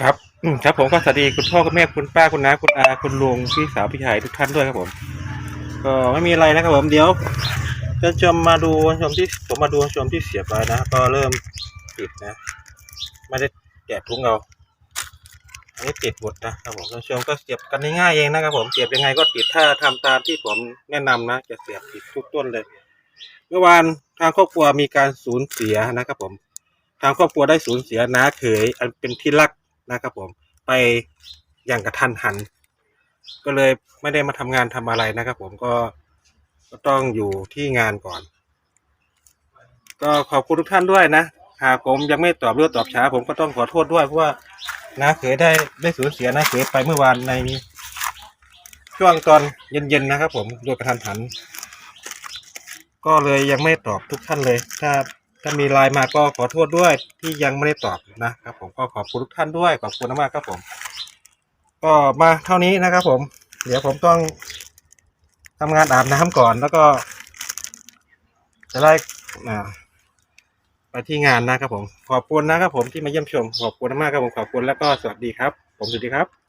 ครับอืมครับผมก็สวัสดีคุณพ่อคุณแม่คุณป้าคุณน้าคุณอาคุณลุงพี่สาวพี่ชายทุกท่านด้วยครับผม ก็ไม่มีอะไรนะครับผมเดี๋ยวจะชมมาดูชมที่ผมมาดูชมที่เสียบไปนะก็เริ่มติดนะไม่ได้แกะทุงเอาอันนี้ติดหมดนะครับผมท่านผู้ชมก็เสียบกันง่ายๆเองนะครับผมเสียบยังไงก็ติดถ้าทำตามที่ผมแนะนำนะจะเสียบติดทุกต้นเลย เมื่อวานทางครอบครัวมีการสูญเสียนะครับผม ทางครอบครัวได้สูญเสียน้าเขยอันเป็นที่รักนะครับผมไปอย่างกระทันหัน ก็เลยไม่ได้มาทำงานทำอะไรนะครับผมก็ก็ต้องอยู่ที่งานก่อน ก็ขอบคุณทุกท่านด้วยนะหากผมยังไม่ตอบเรื่องตอบช้า ผมก็ต้องขอโทษด้วยเพราะว่าน้าเขยได้ได้สูญเสียน้าเขยไปเมื่อวานในช่วงตอนเย็นๆนะครับ ผมโดยกระทันหัน ก็เลยยังไม่ตอบทุกท่านเลย ถ้า ถ้ามีไลน์มาก็ขอโทษด้วยที่ยังไม่ได้ตอบนะครับ ผมก็ขอบคุณทุกท่านด้วยขอบคุณมากครับผม ก็มาเท่านี้นะครับ ผม เดี๋ยวผมต้องทำงานอาบน้ำก่อนแล้วก็ จะได้ไปที่งานนะครับผม ขอบคุณนะครับผมที่มาเยี่ยมชม ขอบคุณมากครับผมขอบคุณแล้วก็สวัสดีครับ ผมสวัสดีครับ